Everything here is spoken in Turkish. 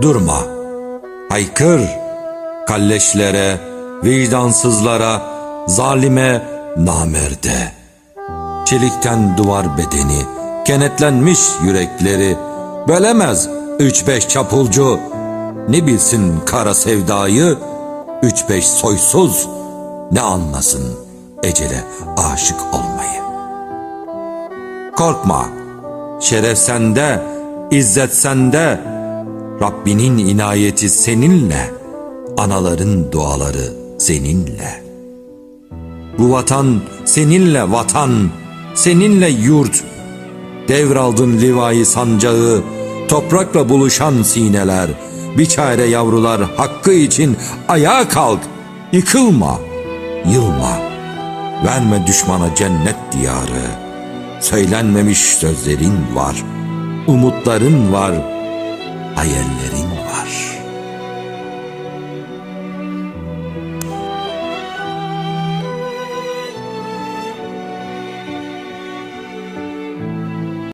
Durma, haykır, kalleşlere, vicdansızlara, zalime, namerde. Çelikten duvar bedeni, kenetlenmiş yürekleri, bölemez üç beş çapulcu, ne bilsin kara sevdayı, üç beş soysuz, ne anlasın ecele aşık olmayı. Korkma, şeref sende, izzet sende, Rabbinin inayeti seninle, anaların duaları seninle. Bu vatan seninle vatan, seninle yurt. Devraldın livayı sancağı, toprakla buluşan sineler. Bir çare yavrular hakkı için ayağa kalk, yıkılma, yılma. Verme düşmana cennet diyarı. Söylenmemiş sözlerin var, umutların var, hayallerin var.''